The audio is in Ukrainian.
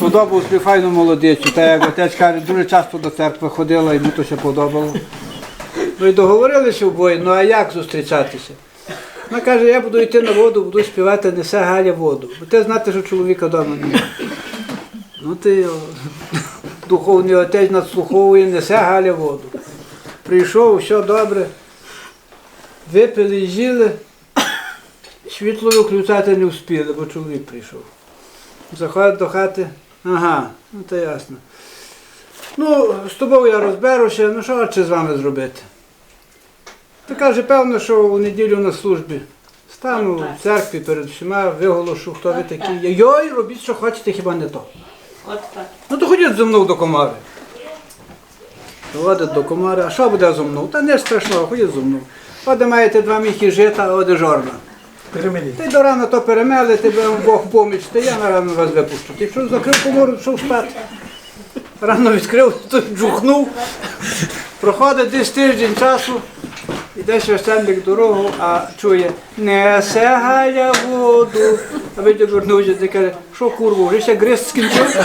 сподобав собі файну молодицю. Та як отець каже, дуже часто до церкви ходила, йому то ще подобало. Ну і договорилися обоє, ну а як зустрічатися? Вона каже, я буду йти на воду, буду співати, несе Галя воду. Бо ти знати, що чоловіка вдома немає. Ну ти духовний отець надслуховує, несе Галя воду. Прийшов, все добре. Випили і жили. Світло виключати не встигли, бо чоловік прийшов. Заходить до хати. Ага, ну то ясно. Ну, з тобою я розберуся, ну що ще з вами зробити? Та каже, певно, що у неділю на службі. Стану в церкві перед всіма, виголошу, хто ви такі. є. Йой, робіть, що хочете, хіба не то. От так. Ну то ходіть зі мною до комари. Ходить до комари, а що буде зі мною? Та не страшного, ходіть зі мною. Оде маєте два міхи жита, а оде жорна. Перемеліть. Ти до рана то перемели, тебе Бог поміч, та я на рано вас випущу. Ти що закрив комору, пішов спати. Рано відкрив, то джухнув. Проходить десь тиждень часу, іде священник дорогу, а чує, несе галя воду. А він обернувся і каже, що курву, вже ще гриз скінчив?